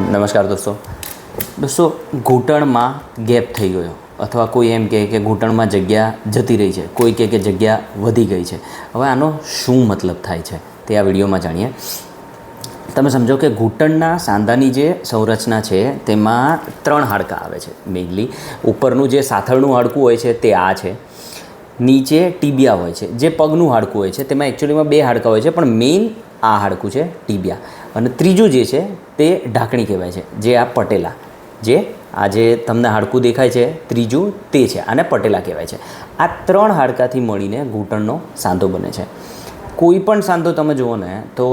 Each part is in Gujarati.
નમસ્કાર દોસ્તો. દોસ્તો, ઘૂંટણમાં ગેપ થઈ ગયો. અથવા કોઈ એમ કહે કે ઘૂંટણમાં જગ્યા જતી રહી છે. કોઈ કહે કે જગ્યા વધી ગઈ છે. હવે આનો શું મતલબ થાય છે તે આ વિડીયોમાં જાણીએ. તમે સમજો કે ઘૂંટણના સાંધાની જે સંરચના છે, તેમાં ત્રણ હાડકાં આવે છે મેઇનલી ઉપરનું જે સાથળનું હાડકું હોય છે, તે આ છે. નીચે ટીબિયા હોય છે. જે પગનું હાડકું હોય છે, તેમાં એકચ્યુઅલીમાં બે હાડકાં હોય છે, પણ મેઇન આ હાડકું છે ટીબિયા. અને ત્રીજું જે છે તે ઢાંકણી કહેવાય છે, જે આ પટેલા. જે આ જે તમને હાડકું દેખાય છે, ત્રીજું તે છે, આને પટેલા કહેવાય છે. આ ત્રણ હાડકાથી મળીને ઘૂંટણનો સાંધો બને છે. કોઈ પણ સાંધો તમે જુઓ ને, તો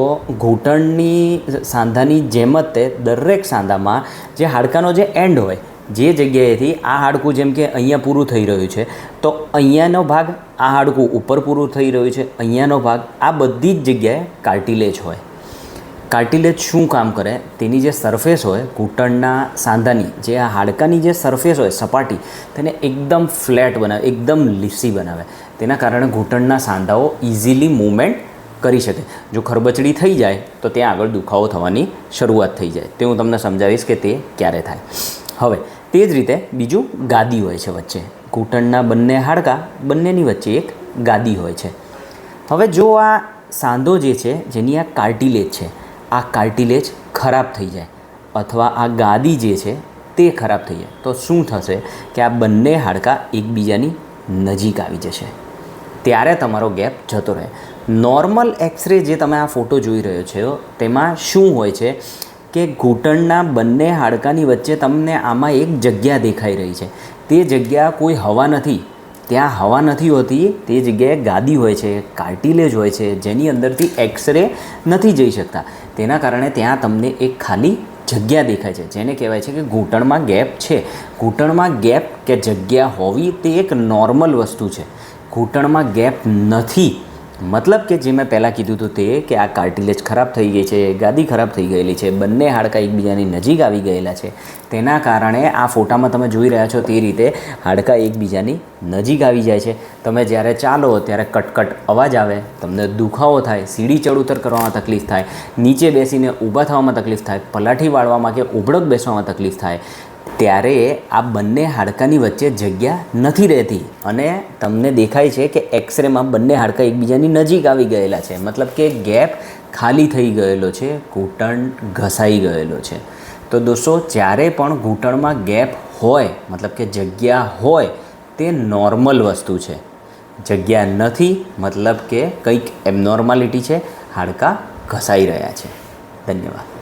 ઘૂંટણની સાંધાની જેમ જ તે દરેક સાંધામાં જે હાડકાનો જે એન્ડ હોય જે જગ્યાએથી આ હાડકું જેમ કે અહીંયા પૂરું થઈ રહ્યું છે, તો અહીંયાનો ભાગ આ હાડકું ઉપર પૂરું થઈ રહ્યું છે, અહીંયાનો ભાગ આ બધી જ જગ્યાએ કાર્ટિલેજ હોય. કાર્ટિલેજ શું કામ કરે? તેની જે સરફેસ હોય, ઘૂંટણના સાંધાની, જે આ હાડકાની જે સરફેસ હોય, સપાટી, તેને એકદમ ફ્લેટ બનાવે, એકદમ લીસી બનાવે. તેના કારણે ઘૂંટણના સાંધાઓ ઇઝીલી મૂવમેન્ટ કરી શકે. જો ખરબચડી થઈ જાય, તો ત્યાં આગળ દુખાવો થવાની શરૂઆત થઈ જાય. તે હું તમને સમજાવીશ કે તે ક્યારે થાય. હવે, તે જ રીતે બીજું ગાદી હોય છે વચ્ચે. ઘૂંટણના બંને હાડકાં બંનેની વચ્ચે એક ગાદી હોય છે. હવે જો આ સાંધો જે છે, જેની આ કાર્ટિલેજ છે, આ કાર્ટિલેજ ખરાબ થઈ જાય અથવા આ ગાદી જે છે, તે ખરાબ થઈ જાય, તો શું થશે કે આ બંને હાડકાં એકબીજાની નજીક આવી જશે. ત્યારે તમારો ગેપ જતો રહે. નોર્મલ એક્સરે જે તમે આ ફોટો જોઈ રહ્યો છો, તેમાં શું હોય છે કે ઘૂંટણના બંને હાડકાની વચ્ચે તમને આમાં એક જગ્યા દેખાઈ રહી છે. તે જગ્યા કોઈ હવા નથી. ત્યાં હવા નથી હોતી. તે જગ્યાએ ગાદી હોય છે, કાર્ટિલેજ હોય છે, જેની અંદરથી એક્સરે નથી જઈ શકતા. તેના કારણે ત્યાં તમને એક ખાલી જગ્યા દેખાય છે, જેને કહેવાય છે કે ઘૂંટણમાં ગેપ છે. ઘૂંટણમાં ગેપ કે જગ્યા હોવી તે એક નોર્મલ વસ્તુ છે. ઘૂંટણમાં ગેપ નથી. મતલબ કે જે મેં પહેલાં કીધું હતું તે કે આ કાર્ટિલેજ ખરાબ થઈ ગઈ છે, ગાદી ખરાબ થઈ ગયેલી છે, બંને હાડકાં એકબીજાની નજીક આવી ગયેલા છે. તેના કારણે આ ફોટામાં તમે જોઈ રહ્યા છો તે રીતે હાડકાં એકબીજાની નજીક આવી જાય છે. તમે જ્યારે ચાલો ત્યારે કટકટ અવાજ આવે, તમને દુખાવો થાય, સીડી ચડ ઉતર કરવામાં તકલીફ થાય, નીચે બેસીને ઊભા થવામાં તકલીફ થાય, પલાઠી વાળવામાં કે ઉભળક બેસવામાં તકલીફ થાય. ત્યારે આ બંને હાડકાની વચ્ચે જગ્યા નથી રહેતી. અને તમને દેખાય છે કે એક્સરેમાં બંને હાડકાં એકબીજાની નજીક આવી ગયેલા છે. મતલબ કે ગેપ ખાલી થઈ ગયેલો છે, ઘૂંટણ ઘસાઈ ગયેલો છે. તો દોસ્તો, જ્યારે પણ ઘૂંટણમાં ગેપ હોય, મતલબ કે જગ્યા હોય, તે નોર્મલ વસ્તુ છે. જગ્યા નથી, મતલબ કે કંઈક એબનોર્માલિટી છે, હાડકાં ઘસાઈ રહ્યા છે. ધન્યવાદ.